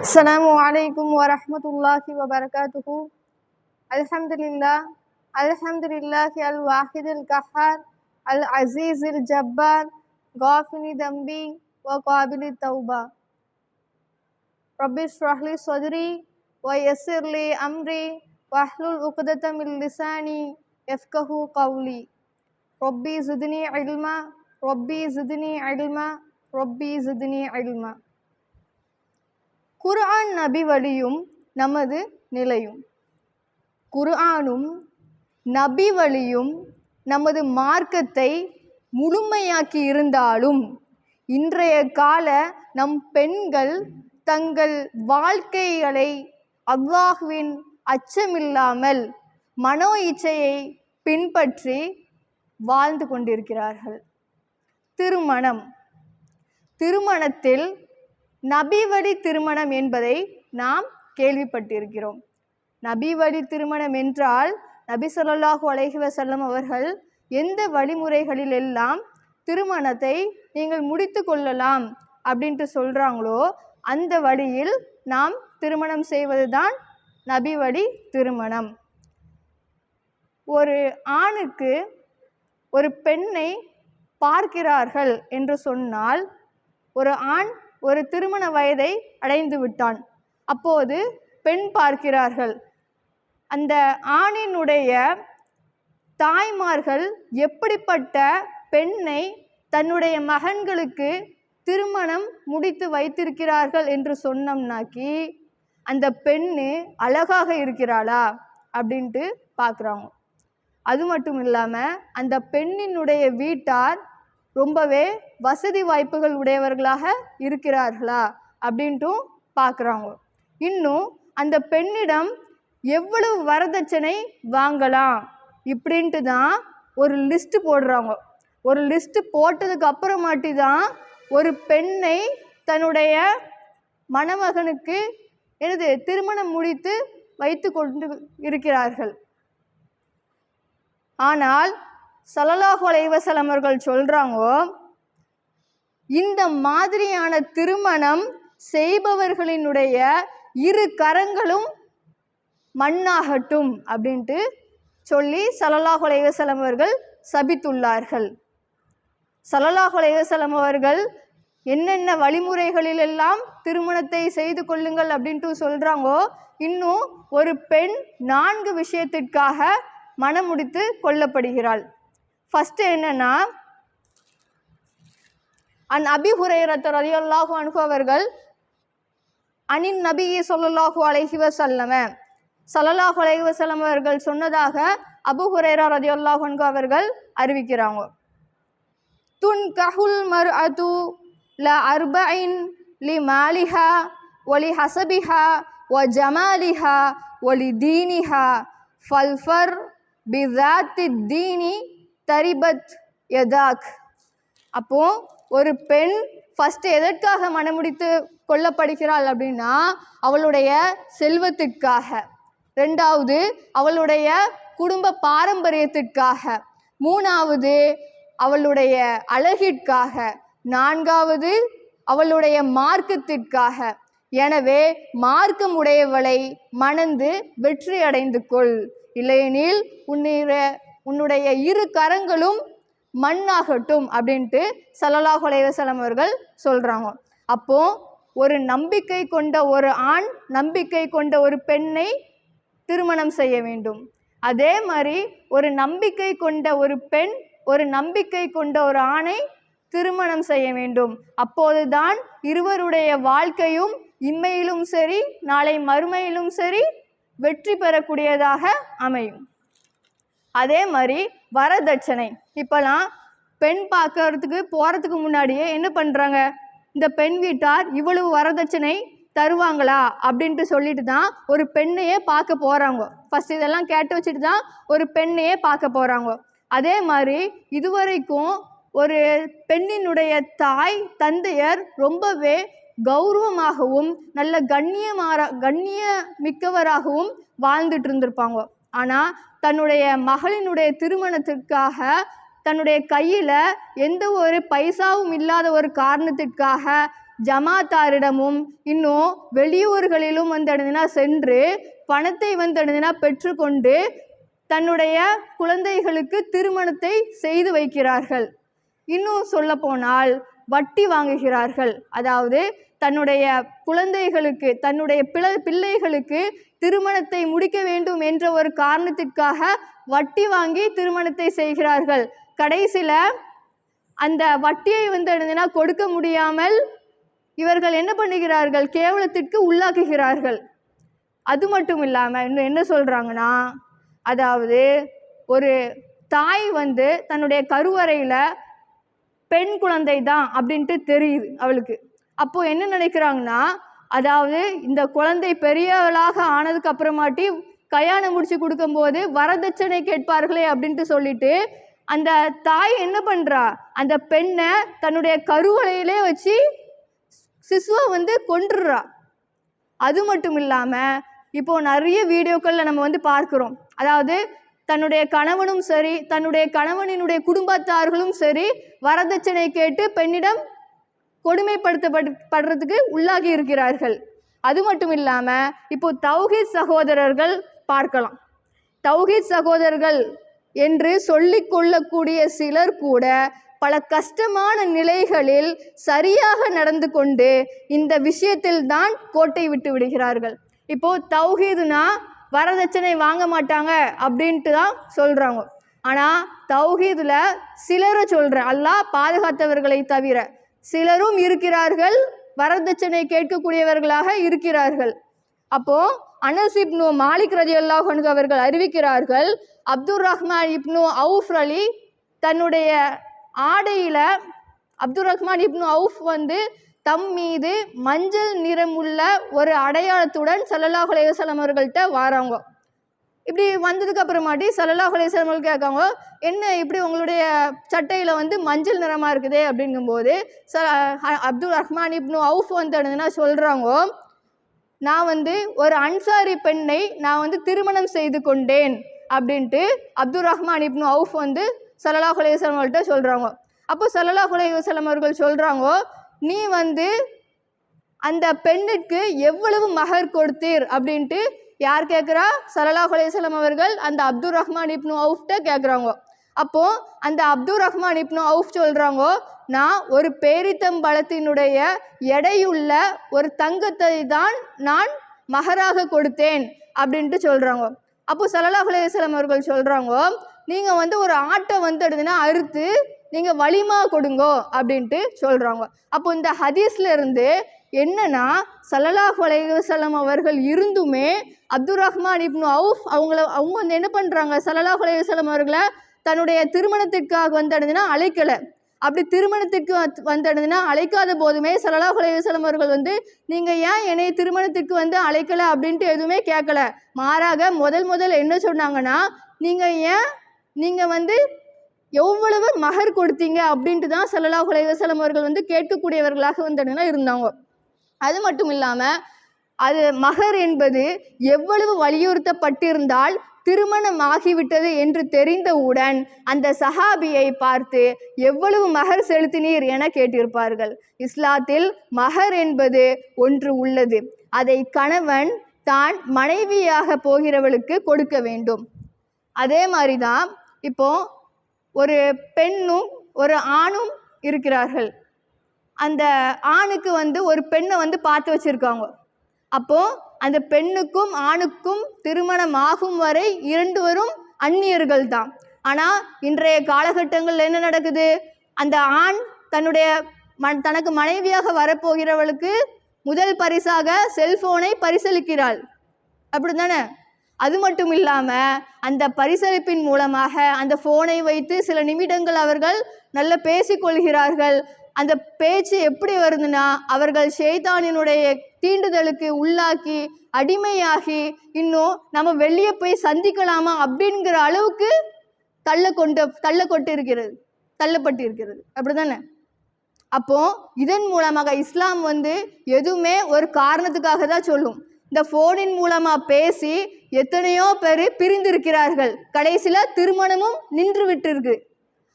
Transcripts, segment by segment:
السلام علیکم ورحمۃ اللہ وبرکاتہ الحمد للہ الحمد للہ الواحد القحار العزیز الجبار غافل دمبی وقابل توبہ رب اشرح لی صدری ویسر لی امری واحلل عقدۃ من لسانی یفقهوا قولی ربی زدنی علما ربی زدنی علما ربی زدنی علما குர்ஆன் நபி வழியும் நமது நிலையும். குர்ஆனும் நபி வழியும் நமது மார்க்கத்தை முழுமையாக்கி இருந்தாலும் இன்றைய கால நம் பெண்கள் தங்கள் வாழ்க்கைகளை அல்லாஹுவின் அச்சமில்லாமல் மனோ இச்சையை பின்பற்றி வாழ்ந்து கொண்டிருக்கிறார்கள். திருமணம். திருமணத்தில் நபிவழி திருமணம் என்பதை நாம் கேள்விப்பட்டிருக்கிறோம். நபிவழி திருமணம் என்றால் நபி சொல்லாஹு அலைஹி வஸல்லம் அவர்கள் எந்த வழிமுறைகளில் எல்லாம் திருமணத்தை நீங்கள் முடித்து கொள்ளலாம் அப்படின்ட்டு சொல்கிறாங்களோ அந்த வழியில் நாம் திருமணம் செய்வது தான் நபி வழி திருமணம். ஒரு ஆணுக்கு ஒரு பெண்ணை பார்க்கிறார்கள் என்று சொன்னால் ஒரு ஆண் ஒரு திருமண வயதை அடைந்து விட்டான். அப்போது பெண் பார்க்கிறார்கள். அந்த ஆணினுடைய தாய்மார்கள் எப்படிப்பட்ட பெண்ணை தன்னுடைய மகன்களுக்கு திருமணம் முடித்து வைத்திருக்கிறார்கள் என்று சொன்னோம்னாக்கி அந்த பெண்ணு அழகாக இருக்கிறாளா அப்படின்ட்டு பார்க்குறாங்க அது மட்டும் இல்லாமல் அந்த பெண்ணினுடைய வீட்டார் ரொம்பவே வசதி வாய்ப்புகள் உடையவர்களாக இருக்கிறார்களா அப்படின்ட்டும் பார்க்குறாங்க இன்னும் அந்த பெண்ணிடம் எவ்வளவு வரதட்சணை வாங்கலாம் இப்படின்ட்டு தான் ஒரு லிஸ்ட்டு போடுறாங்க. ஒரு லிஸ்ட்டு போட்டதுக்கு அப்புறமாட்டி தான் ஒரு பெண்ணை தன்னுடைய மணமகனுக்கு எனது திருமணம் முடித்து வைத்து கொண்டு இருக்கிறார்கள். ஆனால் சல்லல்லாஹு அலைவசலம் அவர்கள் சொல்கிறாங்க இந்த மாதிரியான திருமணம் செய்பவர்களினுடைய இரு கரங்களும் மண்ணாகட்டும் அப்படின்ட்டு சொல்லி சல்லல்லாஹு அலைவசலம் அவர்கள் சபித்துள்ளார்கள். சல்லல்லாஹு அலைவசலம் அவர்கள் என்னென்ன வழிமுறைகளிலெல்லாம் திருமணத்தை செய்து கொள்ளுங்கள் அப்படின்ட்டு சொல்கிறாங்கோ இன்னும் ஒரு பெண் நான்கு விஷயத்திற்காக மனமுடித்து கொல்லப்படுகிறாள் ஃபஸ்ட்டு என்னென்னா அன் அபி ஹுரைரத் ரதியல்லாஹு அன்ஹு அவர்கள் அனின் நபியை சொல்லல்லாஹு அலைஹி வசல்லம சல்லல்லாஹு அலைஹி வசல்லம் அவர்கள் சொன்னதாக அபு ஹுரேரா ரதியுல்லாஹு அன்ஹு அவர்கள் அறிவிக்கிறாங்க. துன் கஹுல் மர் அது ல அர்பைன் லி மாலிஹா ஒலி ஹசபிஹா ஒ ஜமாலிஹா ஒலி தீனிஹா ஃபல்ஃபர் பிதாத்தி தீனி தரிபத் யதாக். அப்போது ஒரு பெண் ஃபஸ்ட்டு எதற்காக மனமுடித்து கொல்லப்படுகிறாள் அப்படின்னா அவளுடைய செல்வத்திற்காக. ரெண்டாவது அவளுடைய குடும்ப பாரம்பரியத்திற்காக. மூணாவது அவளுடைய அழகிற்காக. நான்காவது அவளுடைய மார்க்கத்திற்காக. எனவே மார்க்கம் உடையவளை மணந்து வெற்றி அடைந்து கொள். இல்லையெனில் உன்னுடைய உன்னுடைய இரு கரங்களும் மண்ணாகட்டும் அப்படின்ட்டு சல்லல்லாஹு அலைவசலம் அவர்கள் சொல்கிறாங்க அப்போ ஒரு நம்பிக்கை கொண்ட ஒரு ஆண் நம்பிக்கை கொண்ட ஒரு பெண்ணை திருமணம் செய்ய வேண்டும். அதே மாதிரி ஒரு நம்பிக்கை கொண்ட ஒரு பெண் ஒரு நம்பிக்கை கொண்ட ஒரு ஆணை திருமணம் செய்ய வேண்டும். அப்போதுதான் இருவருடைய வாழ்க்கையும் இம்மையிலும் சரி நாளை மறுமையிலும் சரி வெற்றி பெறக்கூடியதாக அமையும். அதே மாதிரி வரதட்சணை. இப்போலாம் பெண் பார்க்கறதுக்கு போகிறதுக்கு முன்னாடியே என்ன பண்ணுறாங்க இந்த பெண் வீட்டார் இவ்வளவு வரதட்சணை தருவாங்களா? அப்படின்ட்டு சொல்லிட்டு தான் ஒரு பெண்ணையே பார்க்க போகிறாங்க ஃபஸ்ட் இதெல்லாம் கேட்டு வச்சுட்டு தான் ஒரு பெண்ணையே பார்க்க போகிறாங்க அதே மாதிரி இதுவரைக்கும் ஒரு பெண்ணினுடைய தாய் தந்தையர் ரொம்பவே கௌரவமாகவும் நல்ல கண்ணியமாக கண்ணிய மிக்கவராகவும் வாழ்ந்துட்டு இருந்திருப்பாங்க. ஆனால் தன்னுடைய மகளினுடைய திருமணத்திற்காக தன்னுடைய கையில் எந்த ஒரு பைசாவும் இல்லாத ஒரு காரணத்திற்காக ஜமாத்தாரிடமும் இன்னும் வெளியூர்களிலும் வந்து சென்று பணத்தை வந்து பெற்றுக்கொண்டு தன்னுடைய குழந்தைகளுக்கு திருமணத்தை செய்து வைக்கிறார்கள். இன்னும் சொல்லப்போனால் வட்டி வாங்குகிறார்கள். அதாவது தன்னுடைய குழந்தைகளுக்கு தன்னுடைய பிள பிள்ளைகளுக்கு திருமணத்தை முடிக்க வேண்டும் என்ற ஒரு காரணத்திற்காக வட்டி வாங்கி திருமணத்தை செய்கிறார்கள். கடைசியில் அந்த வட்டியை வந்து என்னதுன்னா கொடுக்க முடியாமல் இவர்கள் என்ன பண்ணுகிறார்கள்? கேவலத்திற்கு உள்ளாக்குகிறார்கள். அது மட்டும் இல்லாமல் இன்னும் என்ன சொல்கிறாங்கன்னா அதாவது ஒரு தாய் வந்து தன்னுடைய கருவறையில் பெண் குழந்தை தான் அப்படின்ட்டு தெரியுது அவளுக்கு. அப்போ என்ன நினைக்கிறாங்கன்னா அதாவது இந்த குழந்தை பெரியவளாக ஆனதுக்கு அப்புறமாட்டி கல்யாணம் முடிச்சு கொடுக்கும்போது வரதட்சணை கேட்பார்களே அப்படின்ட்டு சொல்லிட்டு அந்த தாய் என்ன பண்ணுறா அந்த பெண்ணை தன்னுடைய கருவலையிலே வச்சு சிசுவை வந்து கொன்றுறா. அது மட்டும் இல்லாமல் இப்போ நிறைய வீடியோக்களில் நம்ம வந்து பார்க்குறோம். அதாவது தன்னுடைய கணவனும் சரி தன்னுடைய கணவனினுடைய குடும்பத்தார்களும் சரி வரதட்சணை கேட்டு பெண்ணிடம் கொடுமைப்படுத்தப்படுறதுக்கு உள்ளாகி இருக்கிறார்கள். அது மட்டும் இல்லாமல் இப்போ தௌஹீத் சகோதரர்கள் பார்க்கலாம். தௌஹீத் சகோதரர்கள் என்று சொல்லிக் கொள்ளக்கூடிய சிலர் கூட பல கஷ்டமான நிலைகளில் சரியாக நடந்து கொண்டு இந்த விஷயத்தில் தான் கோட்டை விட்டு விடுகிறார்கள். இப்போ தௌஹீதுனா வரதட்சணை வாங்க மாட்டாங்க அப்படின்ட்டு தான் சொல்கிறாங்க ஆனால் தௌஹீதில் சிலரை சொல்கிறேன் அல்லாஹ் பாதுகாத்தவர்களை தவிர சிலரும் இருக்கிறார்கள் வரதட்சணை கேட்கக்கூடியவர்களாக இருக்கிறார்கள். அப்போ அனஸ் இப்னு மாலிக் ரதி அல்லாஹ் அவர்கள் அறிவிக்கிறார்கள் Abdul Rahman ibn Awf Ali தன்னுடைய ஆடையில் அப்துல் ரஹ்மான் இப்னு அவுஃப் வந்து தம் மீது மஞ்சள் நிறமுள்ள ஒரு அடையாளத்துடன் சல்லல்லாஹ் அலைஹி அவர்கள்ட்ட வராங்க. இப்படி வந்ததுக்கு அப்புறமாட்டி சல்லல்லாஹு அலைஹி கேட்காங்க என்ன இப்படி உங்களுடைய சட்டையில் வந்து மஞ்சள் நிறமாக இருக்குதே? அப்படிங்கும்போது ச அப்துல் ரஹ்மான் இப்னு அவுஃப் வந்து என்னதுன்னா சொல்கிறாங்க நான் வந்து ஒரு அன்சாரி பெண்ணை நான் வந்து திருமணம் செய்து கொண்டேன் அப்படின்ட்டு அப்துல் ரஹ்மான் இப்னு அவுஃப் வந்து சல்லல்லாஹு அலைஹி அவர்கள்ட்ட சொல்கிறாங்க அப்போ சல்லல்லாஹு அலைஹி அவர்கள் சொல்கிறாங்க நீ வந்து அந்த பெண்ணுக்கு எவ்வளவு மகர் கொடுத்தீர்? அப்படின்ட்டு யார் கேட்குறா சலலா அலைஹி அவர்கள் அந்த அப்துல் ரஹ்மான் இப்னு அவுஃப்ட்ட கேட்குறாங்க அப்போ அந்த அப்துல் ரஹ்மான் இப்னு அவுஃப் சொல்கிறாங்க நான் ஒரு பேரித்தம்பழத்தினுடைய எடையுள்ள ஒரு தங்கத்தை தான் நான் மகராக கொடுத்தேன் அப்படின்ட்டு சொல்கிறாங்க அப்போ சலலா அலைஹி அவர்கள் சொல்கிறாங்க நீங்கள் வந்து ஒரு ஆட்டை வந்து எடுத்துனா அறுத்து நீங்கள் வலிமா கொடுங்கோ அப்படின்ட்டு சொல்கிறாங்க அப்போ இந்த ஹதீஸ்ல இருந்து என்னன்னா சல்லலாஹ் அலைஹி அவர்கள் இருந்துமே அப்துல் ரஹ்மான் இப்னு அவுஃப் அவங்கள அவங்க வந்து என்ன பண்ணுறாங்க சல்லலாஹ் அலைஹி அவர்களை தன்னுடைய திருமணத்திற்காக வந்து அழைக்கலை. அப்படி திருமணத்துக்கு வந்து- அழைக்காத போதுமே சல்லலாஹ் அலைவசலம் அவர்கள் வந்து நீங்கள் ஏன் என்னை திருமணத்துக்கு வந்து அழைக்கலை? அப்படின்ட்டு எதுவுமே கேட்கல மாறாக முதல் முதல் என்ன சொன்னாங்கன்னா நீங்கள் ஏன் நீங்கள் வந்து எவ்வளவு மகர் கொடுத்தீங்க? அப்படின்ட்டு தான் சல்லலாஹ் அலைவசலம் அவர்கள் வந்து கேட்கக்கூடியவர்களாக வந்து இருந்தாங்க. அது மட்டும் இல்லாமல் அது மகர் என்பது எவ்வளவு வலியுறுத்தப்பட்டிருந்தால் திருமணம் ஆகிவிட்டது என்று தெரிந்தவுடன் அந்த சஹாபியை பார்த்து எவ்வளவு மகர் செலுத்தினீர் என கேட்டிருப்பார்கள். இஸ்லாத்தில் மகர் என்பது ஒன்று உள்ளது. அதை கணவன் தான் மனைவியாக போகிறவளுக்கு கொடுக்க வேண்டும். அதே மாதிரி தான் இப்போ ஒரு பெண்ணும் ஒரு ஆணும் இருக்கிறார்கள். அந்த ஆணுக்கு வந்து ஒரு பெண்ணை வந்து பார்த்து வச்சுருக்காங்க. அப்போது அந்த பெண்ணுக்கும் ஆணுக்கும் திருமணம் ஆகும் வரை இரண்டுவரும் அந்நியர்கள் தான் ஆனால் இன்றைய காலகட்டங்களில் என்ன நடக்குது? அந்த ஆண் தன்னுடைய ம தனக்கு மனைவியாக வரப்போகிறவளுக்கு முதல் பரிசாக செல்போனை பரிசளிக்கிறாள். அப்படி தானே அது மட்டும் இல்லாமல் அந்த பரிசளிப்பின் மூலமாக அந்த ஃபோனை வைத்து சில நிமிடங்கள் அவர்கள் நல்ல பேசிக்கொள்கிறார்கள். அந்த பேச்சு எப்படி வருதுன்னா அவர்கள் ஷேத்தானினுடைய தீண்டுதலுக்கு உள்ளாக்கி அடிமையாகி இன்னும் நம்ம வெளியே போய் சந்திக்கலாமா அப்படிங்கிற அளவுக்கு தள்ள கொண்டு தள்ள இருக்கிறது தள்ளப்பட்டு இருக்கிறது அப்படிதானே அப்போ இதன் மூலமாக இஸ்லாம் வந்து எதுவுமே ஒரு காரணத்துக்காக தான் சொல்லும். இந்த ஃபோனின் மூலமாக பேசி எத்தனையோ பேர் பிரிந்திருக்கிறார்கள். கடைசியில் திருமணமும் நின்று விட்டிருக்கு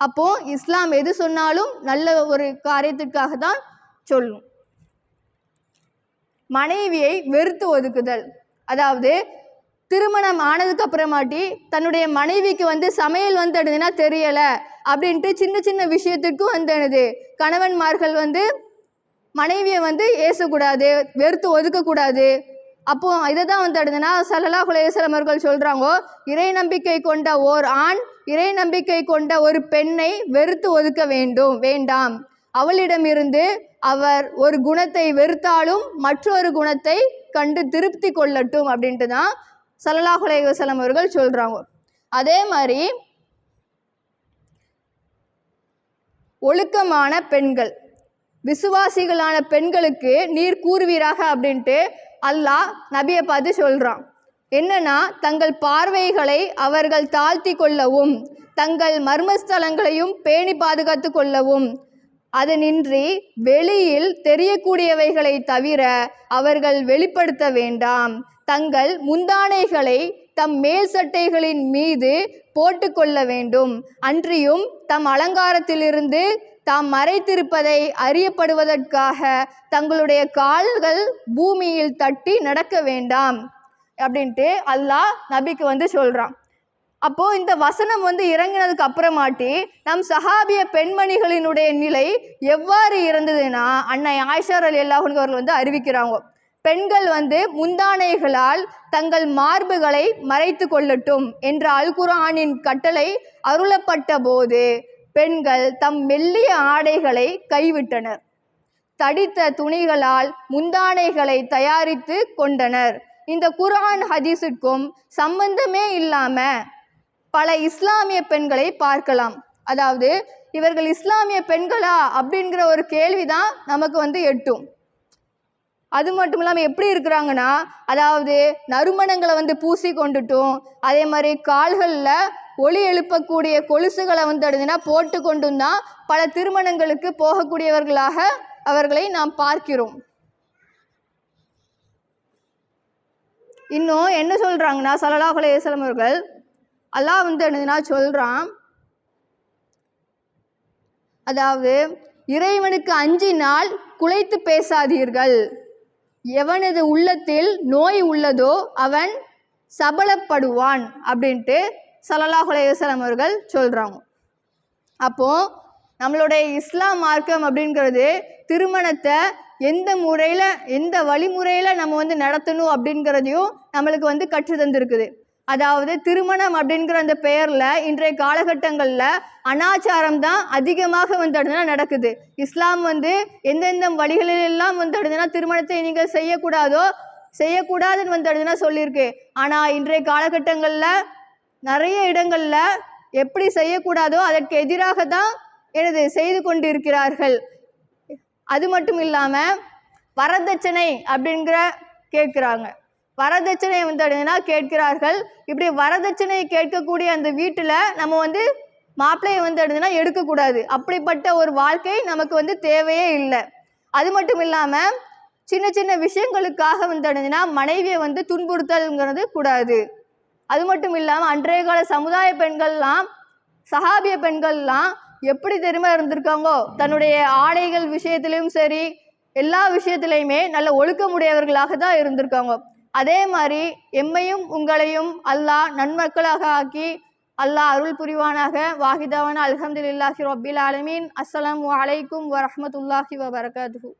அப்போ இஸ்லாம் எது சொன்னாலும் நல்ல ஒரு காரியத்துக்காக தான் சொல்லும். மனைவியை வெறுத்து ஒதுக்குதல். அதாவது திருமணம் ஆனதுக்கு அப்புறமாட்டி தன்னுடைய மனைவிக்கு வந்து சமையல் வந்து என்னதுன்னா தெரியலை அப்படின்ட்டு சின்ன சின்ன விஷயத்துக்கும் வந்து கணவன்மார்கள் வந்து மனைவியை வந்து ஏசக்கூடாது வெறுத்து ஒதுக்கக்கூடாது. அப்போ இதை தான் வந்து அடுதுன்னா சல்லல்லா குலேசலம் அவர்கள் சொல்கிறாங்க இறை நம்பிக்கை கொண்ட ஓர் ஆண் இறை நம்பிக்கை கொண்ட ஒரு பெண்ணை வெறுத்து ஒதுக்க வேண்டும் வேண்டாம். அவளிடமிருந்து அவர் ஒரு குணத்தை வெறுத்தாலும் மற்றொரு குணத்தை கண்டு திருப்தி கொள்ளட்டும் அப்படின்ட்டு தான் சல்லல்லாஹு அலைஹி அவர்கள் சொல்கிறாங்க அதே மாதிரி ஒழுக்கமான பெண்கள் விசுவாசிகளான பெண்களுக்கு நீர் கூறுவீராக அப்படின்ட்டு அல்லாஹ் நபியை பார்த்து சொல்கிறான் என்னன்னா தங்கள் பார்வைகளை அவர்கள் தாழ்த்தி கொள்ளவும் தங்கள் மர்மஸ்தலங்களையும் பேணி பாதுகாத்து கொள்ளவும் அதனின்றி வெளியில் தெரியக்கூடியவைகளை தவிர அவர்கள் வெளிப்படுத்த வேண்டாம். தங்கள் முந்தானைகளை தம் மேல் சட்டைகளின் மீது போட்டுக்கொள்ள வேண்டும். அன்றியும் தம் அலங்காரத்திலிருந்து தாம் மறைத்திருப்பதை அறியப்படுவதற்காக தங்களுடைய கால்கள் பூமியில் தட்டி நடக்க வேண்டாம் அப்படின்ட்டு அல்லாஹ் நபிக்கு வந்து சொல்கிறான் அப்போது இந்த வசனம் வந்து இறங்கினதுக்கு அப்புறமாட்டி நம் சஹாபிய பெண்மணிகளினுடைய நிலை எவ்வாறு இருந்ததுன்னா அன்னை ஆயிஷார் அலி அல்லாஹுங்க அவர்கள் வந்து அறிவிக்கிறாங்க. பெண்கள் வந்து முந்தானைகளால் தங்கள் மார்புகளை மறைத்து கொள்ளட்டும் என்ற அல்குரானின் கட்டளை அருளப்பட்ட போது பெண்கள் தம் மெல்லிய ஆடைகளை கைவிட்டனர். தடித்த துணிகளால் முந்தானைகளை தயாரித்து கொண்டனர். இந்த குரான் ஹதீஸுக்கும் சம்பந்தமே இல்லாம பல இஸ்லாமிய பெண்களை பார்க்கலாம். அதாவது இவர்கள் இஸ்லாமிய பெண்களா அப்படிங்கிற ஒரு கேள்விதான் நமக்கு வந்து எட்டும். அது மட்டும் இல்லாமல் எப்படி இருக்கிறாங்கன்னா அதாவது நறுமணங்களை வந்து பூசி கொண்டுட்டும் அதே மாதிரி கால்களில் ஒளி எழுப்பக்கூடிய கொலுசுகளை வந்து அடுதுன்னா போட்டு கொண்டும் தான் பல திருமணங்களுக்கு போகக்கூடியவர்களாக அவர்களை நாம் பார்க்கிறோம். இன்னும் என்ன சொல்கிறாங்கன்னா சல்லல்லாஹு அலைஹி அவர்கள் அல்லாஹ் வந்து என்னதுன்னா சொல்கிறான் அதாவது இறைவனுக்கு அஞ்சு நாள் குலைத்து பேசாதீர்கள். எவனது உள்ளத்தில் நோய் உள்ளதோ அவன் சபலப்படுவான் அப்படின்ட்டு சல்லல்லாஹு அலைஹி அவர்கள் சொல்கிறாங்க அப்போது நம்மளுடைய இஸ்லாம் மார்க்கம் அப்படிங்கிறது திருமணத்தை எந்த முறையில் எந்த வழிமுறையில் நம்ம வந்து நடத்தணும் அப்படிங்கிறதையும் நம்மளுக்கு வந்து கற்று தந்திருக்குது. அதாவது திருமணம் அப்படிங்கிற அந்த பெயரில் இன்றைய காலகட்டங்களில் அனாச்சாரம் தான் அதிகமாக வந்து அடுதுனா நடக்குது. இஸ்லாம் வந்து எந்தெந்த வழிகளிலெல்லாம் வந்து அடுதுனா திருமணத்தை நீங்கள் செய்யக்கூடாதோ செய்யக்கூடாதுன்னு வந்து அடுதுனா சொல்லியிருக்கு. ஆனால் இன்றைய காலகட்டங்களில் நிறைய இடங்களில் எப்படி செய்யக்கூடாதோ அதற்கு எதிராக தான் எனது செய்து கொண்டிருக்கிறார்கள். அது மட்டும் இல்லாமல் வரதட்சணை அப்படிங்கிற கேட்குறாங்க. வரதட்சணை வந்து கேட்கிறார்கள். இப்படி வரதட்சணை கேட்கக்கூடிய அந்த வீட்டில் நம்ம வந்து மாப்பிள்ளையை வந்து அப்படின்னா எடுக்கக்கூடாது. அப்படிப்பட்ட ஒரு வாழ்க்கை நமக்கு வந்து தேவையே இல்லை. அது மட்டும் இல்லாமல் சின்ன சின்ன விஷயங்களுக்காக வந்து அப்படின்னா மனைவியை வந்து துன்புறுத்தல்ங்கிறது கூடாது. அது மட்டும் இல்லாமல் அன்றைய கால சமுதாய பெண்கள்லாம் சஹாபிய பெண்கள்லாம் எப்படி தெரியுமா இருந்திருக்காங்கோ? தன்னுடைய ஆடைகள் விஷயத்திலையும் சரி எல்லா விஷயத்திலையுமே நல்ல ஒழுக்கமுடையவர்களாக தான் இருந்திருக்காங்க. அதே மாதிரி எம்மையும் உங்களையும் அல்லாஹ் நன்மக்களாக ஆக்கி அல்லாஹ் அருள் புரிவானாக. வாஹிதாவான அல்ஹம்துலில்லாஹி ரபில் ஆலமீன். அஸ்லாம் அலைக்கும் வரமத்துல்லாஹி வபரகாத்து